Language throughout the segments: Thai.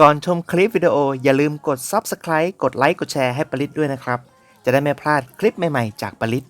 ก่อนชมคลิปวิดีโออย่าลืมกด Subscribe กดไลค์กดแชร์ให้ปริศด้วยนะครับ จะได้ไม่พลาดคลิปใหม่ๆ จากปริศ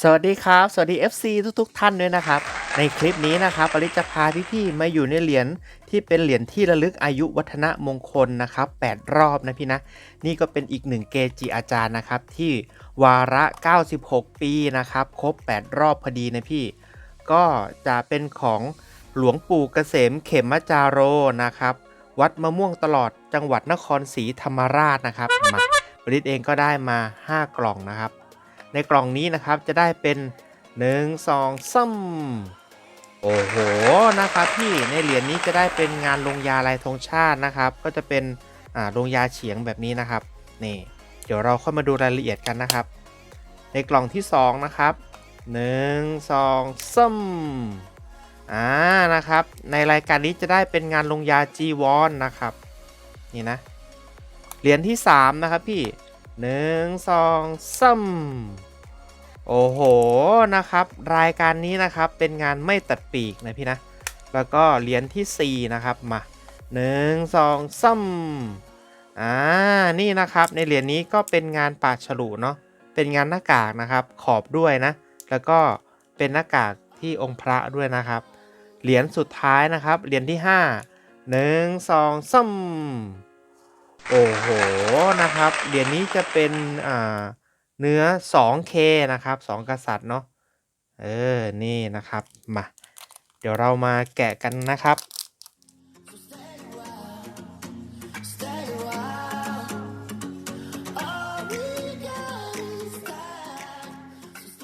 สวัสดีครับ สวัสดี FC ทุกๆ ท่านด้วยนะครับ ในคลิปนี้นะครับปริศจะพาพี่ๆมาอยู่ในเหรียญที่เป็นเหรียญที่ระลึกอายุวัฒนมงคลนะครับ 8 รอบนะพี่นะ นี่ก็เป็นอีกหนึ่งเกจิอาจารย์นะครับที่ วาระ 96 ปีนะครับ ครบ 8 รอบพอดีนะพี่ ก็จะเป็นของหลวงปู่เกษมเขมจาโรนะครับ วัดมะม่วงตลอดจังหวัดนครศรีธรรมราชนะครับมาบริษเองก็ได้มา 5 กล่องนะครับ ในกล่องนี้นะครับจะได้เป็น 1 2ซ้ำโอ้โหนะครับพี่ในเหรียญนี้จะได้เป็นงานลงยาลายธงชาตินะครับ ก็จะเป็นอ่าลงยาเฉียงแบบนี้นะครับนี่ เดี๋ยวเราค่อยมาดูรายละเอียดกันนะครับ ในกล่องที่ 2 นะครับ1 2ซ้ำอ่านะครับ ในรายการนี้จะได้เป็นงานลงยาจีวอนนะครับ นี่นะ เหรียญที่ 3 นะครับพี่หนึ่งสองซ้ำโอ้โหนะครับ รายการนี้นะครับเป็นงานไม่ตัดปีกนะพี่นะ แล้วก็เหรียญที่ 4 นะครับมาหนึ่งสองซ้ำ อ่า นี่นะครับในเหรียญนี้ก็เป็นงานปาฉลุเนาะ เป็นงานหน้ากากนะครับ ขอบด้วยนะ แล้วก็เป็นหน้ากากที่องค์พระด้วยนะครับ เหรียญสุดท้ายนะครับ เหรียญที่5หนึ่งสองซ้ำโอ้โห นะครับ เหรียญนี้จะเป็นอ่าเนื้อ 2K นะครับ 2 กษัตริย์เนาะ เออ นี่นะครับ มา เดี๋ยวเรามาแกะกันนะครับ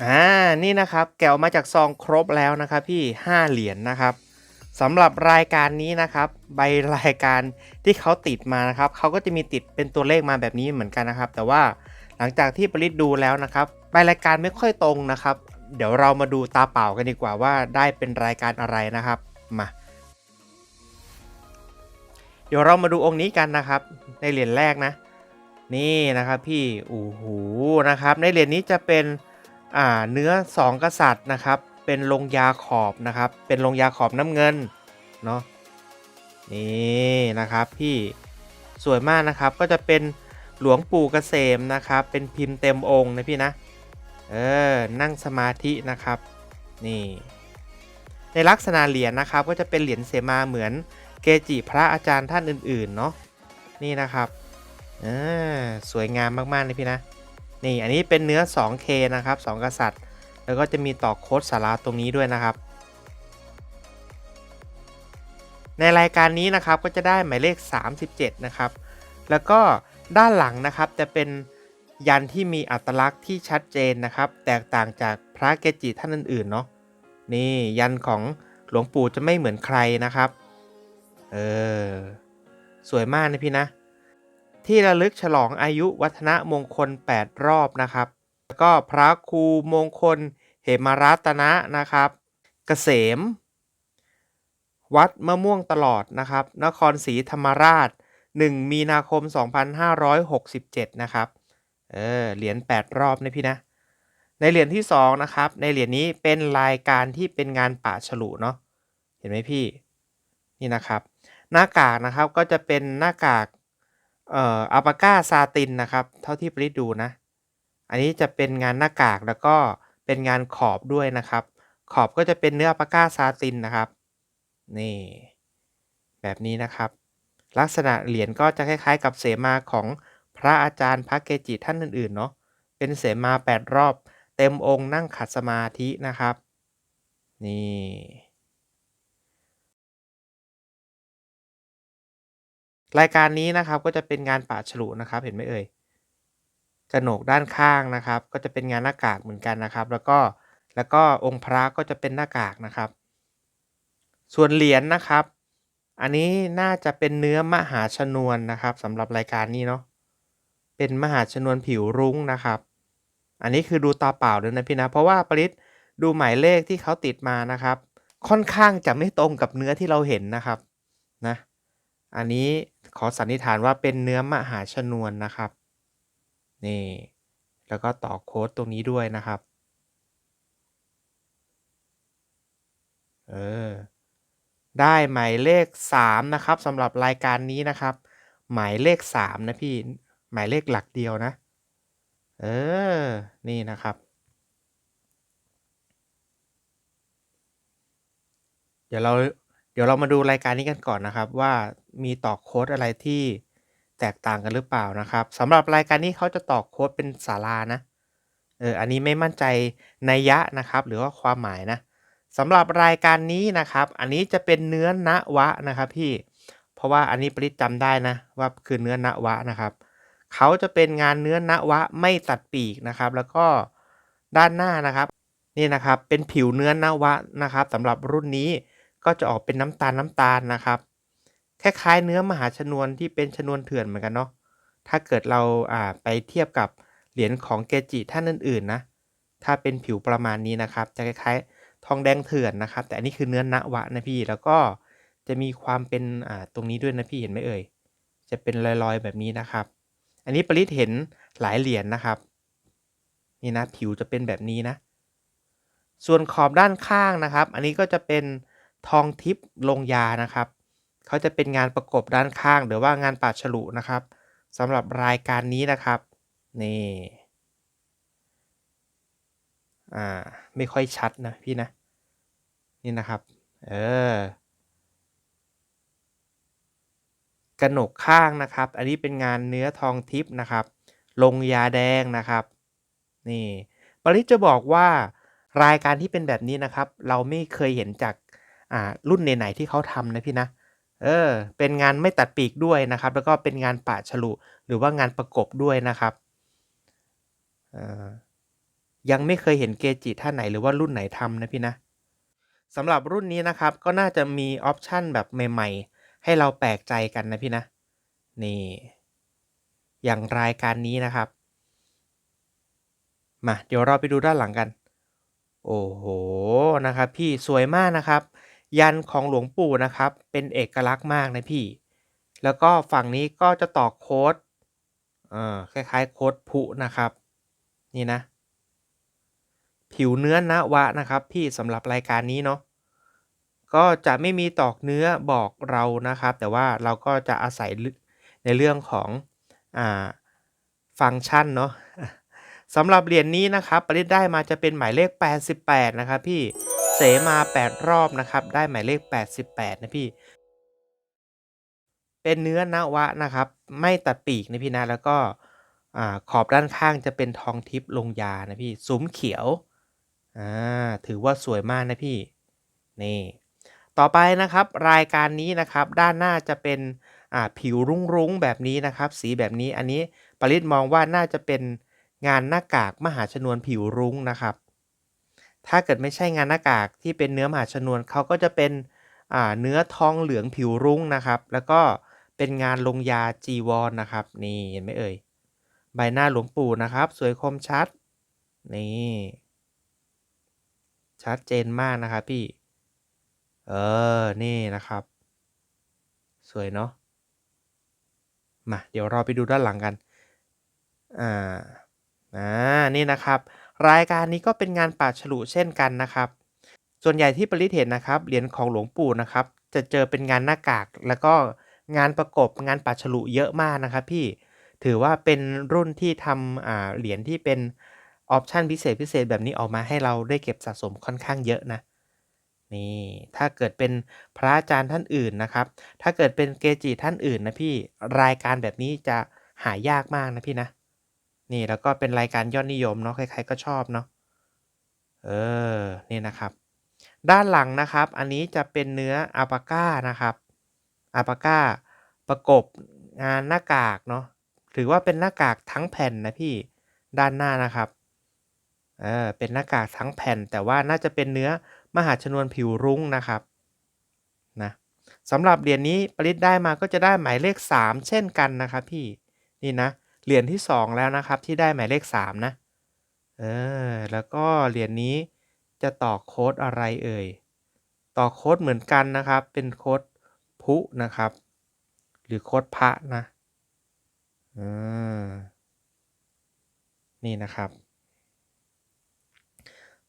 อ่านี่นะครับแกะออกมาจากซองครบแล้วนะครับพี่ 5 เหรียญนะครับสำหรับรายการนี้นะครับ ใบรายการที่เขาติดมานะครับเขาก็จะมีติดเป็นตัวเลขมาแบบนี้เหมือนกันนะครับ แต่ว่าหลังจากที่ปริศดูแล้วนะครับใบรายการไม่ค่อยตรงนะครับ เดี๋ยวเรามาดูตาเปล่ากันดีกว่าว่าได้เป็นรายการอะไรนะครับมาเดี๋ยวเรามาดูองค์นี้กันนะครับ ในเหรียญแรกนะ นี่นะครับพี่โอ้โหนะครับ ในเหรียญนี้จะเป็น เนื้อ 2 กษัตริย์นะครับ เป็นลงยาขอบนะครับ เป็นลงยาขอบน้ำเงินเนาะนี่นะครับพี่สวยมากนะครับก็จะเป็นหลวงปู่เกษมนะครับ เป็นพิมพ์เต็มองค์นะพี่นะเออนั่งสมาธินะครับนี่ในลักษณะเหรียญนะครับ ก็จะเป็นเหรียญเสมาเหมือนเกจิพระอาจารย์ท่านอื่นๆเนาะนี่นะครับเออสวยงามมากๆเลยพี่นะ นี่อันนี้เป็นเนื้อ 2K นะครับ 2 กษัตริย์ แล้วก็จะมีต่อโค้ดสาราตรงนี้ด้วยนะครับ ในรายการนี้นะครับก็จะได้หมายเลข 37 นะครับ แล้วก็ด้านหลังนะครับจะเป็นยันที่มีอัตลักษณ์ที่ชัดเจนนะครับ แตกต่างจากพระเกจิท่านอื่นๆเนาะนี่ยันของหลวงปู่จะไม่เหมือนใครนะครับ เออ สวยมากนะพี่นะ ที่ระลึกฉลองอายุวัฒนมงคล 8 รอบนะครับ แล้วก็พระครูมงคลเหมรัตนะนะครับเกษม วัดมะม่วงตลอดนะครับ นครศรีธรรมราช 1 มีนาคม 2567 นะครับ เออเหรียญ8 รอบนะพี่นะ ในเหรียญที่ 2 นะครับ ในเหรียญนี้เป็นรายการที่เป็นงานป่าฉลุเนาะเห็นไหมพี่ นี่นะครับ หน้ากากนะครับก็จะเป็นหน้ากาก เอ่ออัปาก้าซาตินนะครับ เท่าที่ปริดดูนะ อันนี้จะเป็นงานหน้ากากแล้วก็เป็นงานขอบด้วยนะครับ ขอบก็จะเป็นเนื้ออัปาก้าซาตินนะครับ นี่ แบบนี้นะครับ ลักษณะเหรียญก็จะคล้ายๆ กับเสมาของพระอาจารย์พระเกจิท่านอื่นๆเนาะ เป็นเสมา 8 รอบ เต็มองค์นั่งขัดสมาธินะครับ นี่ รายการนี้นะครับก็จะเป็นงานป่าฉลุนะครับ เห็นไหมเอ่ยกระโหนกด้านข้างนะครับ ก็จะเป็นงานหน้ากากเหมือนกันนะครับ แล้วก็แล้วก็องค์พระก็จะเป็นหน้ากากนะครับ ส่วนเหรียญนะครับ อันนี้น่าจะเป็นเนื้อมหาชนวนนะครับสำหรับรายการนี้เนาะเป็นมหาชนวนผิวรุ้งนะครับ อันนี้คือดูตาเปล่าเลยนะพี่นะเพราะว่าปริศดูหมายเลขที่เขาติดมานะครับ ค่อนข้างจะไม่ตรงกับเนื้อที่เราเห็นนะครับนะ อันนี้ ขอสันนิษฐานว่าเป็นเนื้อมหาชนวนนะครับ นี่ แล้วก็ต่อโค้ดตรงนี้ด้วยนะครับ เออ ได้หมายเลขสามนะครับสำหรับรายการนี้นะครับ หมายเลขสามนะพี่ หมายเลขหลักเดียวนะ เออ นี่นะครับเดี๋ยวเรา ดี๋ยวเรามาดูรายการนี้กันก่อนนะครับ ว่ามีต่อโค้ดอะไรที่แตกต่างกันหรือเปล่านะครับสำหรับรายการนี้เขาจะต่อโค้ดเป็นศาลานะเอออันนี้ไม่มั่นใจนัยยะนะครับ หรือว่าความหมายนะสำหรับรายการนี้นะครับ อันนี้จะเป็นเนื้อณวะนะครับพี่เพราะว่าอันนี้ปริศจำได้นะว่าคือเนื้อณวะนะครับเขาจะเป็นงานเนื้อณวะไม่ตัดปีกนะครับ แล้วก็ด้านหน้านะครับ นี่นะครับเป็นผิวเนื้อณวะนะครับสำหรับรุ่นนี้ ก็จะออกเป็นน้ำตาลน้ำตาลนะครับ คล้ายๆ เนื้อมหาชนวนที่เป็นชนวนเถื่อนเหมือนกันเนาะ ถ้าเกิดเราอ่าไปเทียบกับเหรียญของเกจิท่านอื่นๆนะ ถ้าเป็นผิวประมาณนี้นะครับ จะคล้ายๆ ทองแดงเถื่อนนะครับ แต่อันนี้คือเนื้อณวะนะพี่ แล้วก็จะมีความเป็นอ่าตรงนี้ด้วยนะพี่เห็นไหมเอ่ย จะเป็นรอยๆแบบนี้นะครับ อันนี้ปริศเห็นหลายเหรียญนนะครับ นี่นะผิวจะเป็นแบบนี้นะ ส่วนขอบด้านข้างนะครับ อันนี้ก็จะเป็น ทองทิพย์ลงยานะครับ เขาจะเป็นงานประกบด้านข้าง หรือว่างานปาดฉลุนะครับสำหรับรายการนี้นะครับนี่อ่าไม่ค่อยชัดนะพี่นะ นี่นะครับ เออกระหนกข้างนะครับ อันนี้เป็นงานเนื้อทองทิพย์นะครับ ลงยาแดงนะครับ นี่ปริศจะบอกว่ารายการที่เป็นแบบนี้นะครับ เราไม่เคยเห็นจาก อ่ารุ่นไหนๆที่เขาทำนะพี่นะเออเป็นงานไม่ตัดปีกด้วยนะครับ แล้วก็เป็นงานปะฉลุหรือว่างานประกบด้วยนะครับออยังไม่เคยเห็นเกจิท่านไหนหรือว่ารุ่นไหนทำนะพี่นะสำหรับรุ่นนี้นะครับก็น่าจะมีออปชันแบบใหม่ ๆ ให้เราแปลกใจกันนะพี่นะนี่อย่างรายการนี้นะครับ มาเดี๋ยวเราไปดูด้านหลังกัน โอ้โหนะครับ พี่สวยมากนะครับ ยันของหลวงปู่นะครับ เป็นเอกลักษณ์มากนะพี่ แล้วก็ฝั่งนี้ก็จะต่อโค้ดเอ่อคล้ายๆ โค้ดผุนะครับ นี่นะ ผิวเนื้อนะวะนะครับ พี่สำหรับรายการนี้เนาะก็จะไม่มีตอกเนื้อบอกเรานะครับ แต่ว่าเราก็จะอาศัยในเรื่องของอ่าฟังก์ชันเนาะสำหรับเหรียญนี้นะครับปริศได้มาจะเป็นหมายเลข 88 นะครับพี่ เสมา 8 รอบนะครับ ได้หมายเลข 88 นะพี่ เป็นเนื้อนวะนะครับ ไม่ตัดปีกนะพี่นะ แล้วก็ขอบด้านข้างจะเป็นทองทิพย์ลงยานะพี่ซุ้มเขียว อ่า ถือว่าสวยมากนะพี่ นี่ ต่อไปนะครับ รายการนี้นะครับ ด้านหน้าจะเป็นผิวรุ้งๆแบบนี้นะครับ สีแบบนี้ อันนี้ปริศมองว่าน่าจะเป็นงานหน้ากากมหาชนวนผิวรุ้งนะครับ ถ้าเกิดไม่ใช่งานหน้ากากที่เป็นเนื้อมหาชนวนเขาก็จะเป็นเนื้อทองเหลืองผิวรุ้งนะครับ แล้วก็เป็นงานลงยาจีวรนนะครับ นี่เห็นไหมเอ่ย ใบหน้าหลวงปู่นะครับ สวยคมชัด นี่ ชัดเจนมากนะครับพี่ เออ นี่นะครับ สวยเนาะ มา เดี๋ยวเราไปดูด้านหลังกัน อ่า อ่า นี่นะครับ รายการนี้ก็เป็นงานปาฉลุเช่นกันนะครับ ส่วนใหญ่ที่ปริศเห็นนะครับเหรียญของหลวงปู่นะครับ จะเจอเป็นงานหน้ากาก แล้วก็งานประกบงานปาฉลุเยอะมากนะครับ พี่ถือว่าเป็นรุ่นที่ทำเหรียญที่เป็นออปชันพิเศษพิเศษแบบนี้ออกมาให้เราได้เก็บสะสมค่อนข้างเยอะนะนี่ถ้าเกิดเป็นพระอาจารย์ท่านอื่นนะครับ ถ้าเกิดเป็นเกจิท่านอื่นนะพี่รายการแบบนี้จะหายากมากนะพี่นะ นี่แล้วก็เป็นรายการยอดนิยมเนาะใครๆก็ชอบเนาะเออนี่นะครับ ด้านหลังนะครับ อันนี้จะเป็นเนื้ออัลปาก้านะครับอัลปาก้าประกบงานหน้ากากเนาะถือว่าเป็นหน้ากากทั้งแผ่นนะพี่ด้านหน้านะครับเออเป็นหน้ากากทั้งแผ่น แต่ว่าน่าจะเป็นเนื้อมหาชนวนผิวรุ้งนะครับนะสำหรับเหรียญนี้ปริศได้มาก็จะได้หมายเลข 3 เช่นกันนะครับพี่นี่นะ เหรียญที่ 2 แล้วนะครับที่ได้หมายเลข 3 นะ เออ แล้วก็เหรียญนี้จะต่อโค้ดอะไรเอ่ย ต่อโค้ดเหมือนกันนะครับ เป็นโค้ดพุนะครับ หรือโค้ดพระนะอนี่นะครับ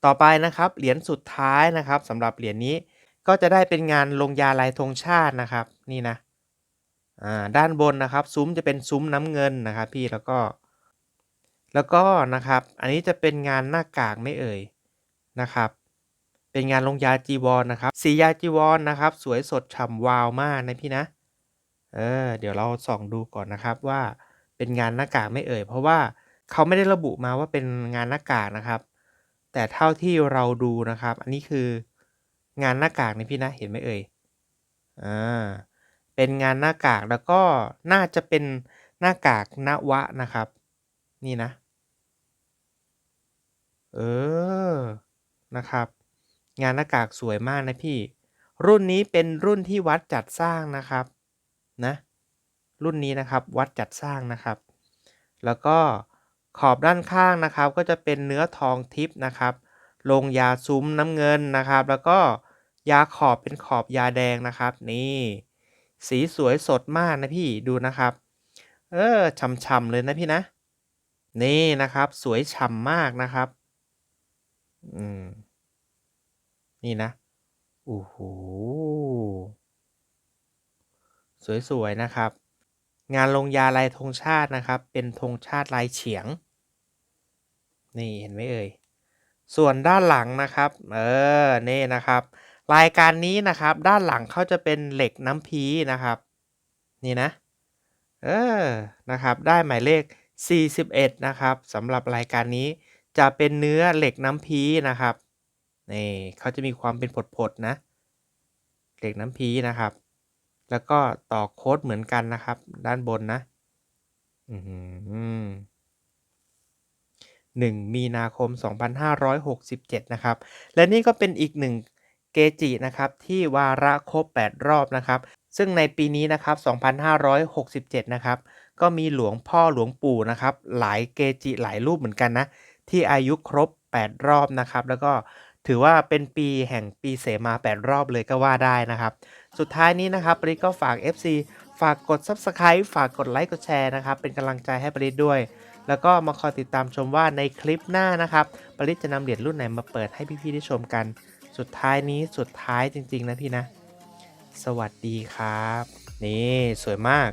ต่อไปนะครับเหรียญสุดท้ายนะครับสำหรับเหรียญนี้ก็จะได้เป็นงานลงยาลายธงชาตินะครับ นี่นะ ด้านบนนะครับซุ้มจะเป็นซุ้มน้ำเงินนะครับพี่แล้วก็ แล้วก็นะครับอันนี้จะเป็นงานหน้ากากไม่เอ่ยนะครับ เป็นงานลงยาจีวรนะครับสียาจีวรนะครับ สวยสดฉ่ำวาวมากนะพี่นะเออเดี๋ยวเราส่องดูก่อนนะครับว่าเป็นงานหน้ากากไม่เอ่ย เพราะว่าเขาไม่ได้ระบุมาว่าเป็นงานหน้ากากนะครับ แต่เท่าที่เราดูนะครับ อันนี้คืองานหน้ากากนี่พี่นะเห็นไหมเอ่ยอ่า เป็นงานหน้ากากแล้วก็น่าจะเป็นหน้ากากนวะนะครับ นี่นะ เออ นะครับ งานหน้ากากสวยมากนะพี่ รุ่นนี้เป็นรุ่นที่วัดจัดสร้างนะครับ นะ รุ่นนี้นะครับวัดจัดสร้างนะครับ แล้วก็ขอบด้านข้างนะครับ ก็จะเป็นเนื้อทองทิพย์นะครับ ลงยาซุ้มน้ำเงินนะครับ แล้วก็ยาขอบเป็นขอบยาแดงนะครับ นี่ สีสวยสดมากนะพี่ดูนะครับ เออฉ่ำๆเลยนะพี่นะ นี่นะครับ สวยฉ่ำมากนะครับ อืม นี่นะโอ้โหสวยๆนะครับ งานลงยาลายธงชาตินะครับ เป็นธงชาติลายเฉียง นี่เห็นไหมเอ่ยส่วนด้านหลังนะครับ เออ นี่นะครับ รายการนี้นะครับ ด้านหลังเขาจะเป็นเหล็กน้ำพีนะครับ นี่นะ เออ นะครับ ได้หมายเลข 41 นะครับสำหรับรายการนี้จะเป็นเนื้อเหล็กน้ำพีนะครับ นี่เขาจะมีความเป็นผดๆนะ เหล็กน้ำพีนะครับ แล้วก็ต่อโค้ดเหมือนกันนะครับ ด้านบนนะหนึ่งมีนาคม 2567 นะครับ และนี่ก็เป็นอีกหนึ่ง เกจินะครับที่วาระครบ 8 รอบนะครับซึ่งในปีนี้นะครับ 2567 นะครับ ก็มีหลวงพ่อหลวงปู่นะครับ หลายเกจิหลายรูปเหมือนกันนะ ที่อายุครบ 8 รอบนะครับ แล้วก็ถือว่าเป็นปีแห่งปีเสมา 8 รอบเลยก็ว่าได้นะครับ สุดท้ายนี้นะครับปริก็ฝาก FC ฝากกด Subscribe ฝากกดไลค์กดแชร์นะครับ เป็นกำลังใจให้ปริด้วย แล้วก็มาคอยติดตามชมว่าในคลิปหน้านะครับปริจะนำเหรียญรุ่นไหนมาเปิดให้พี่ๆได้ชมกัน สุดท้ายนี้สุดท้ายจริง ๆ นะพี่นะ สวัสดีครับ นี่สวยมาก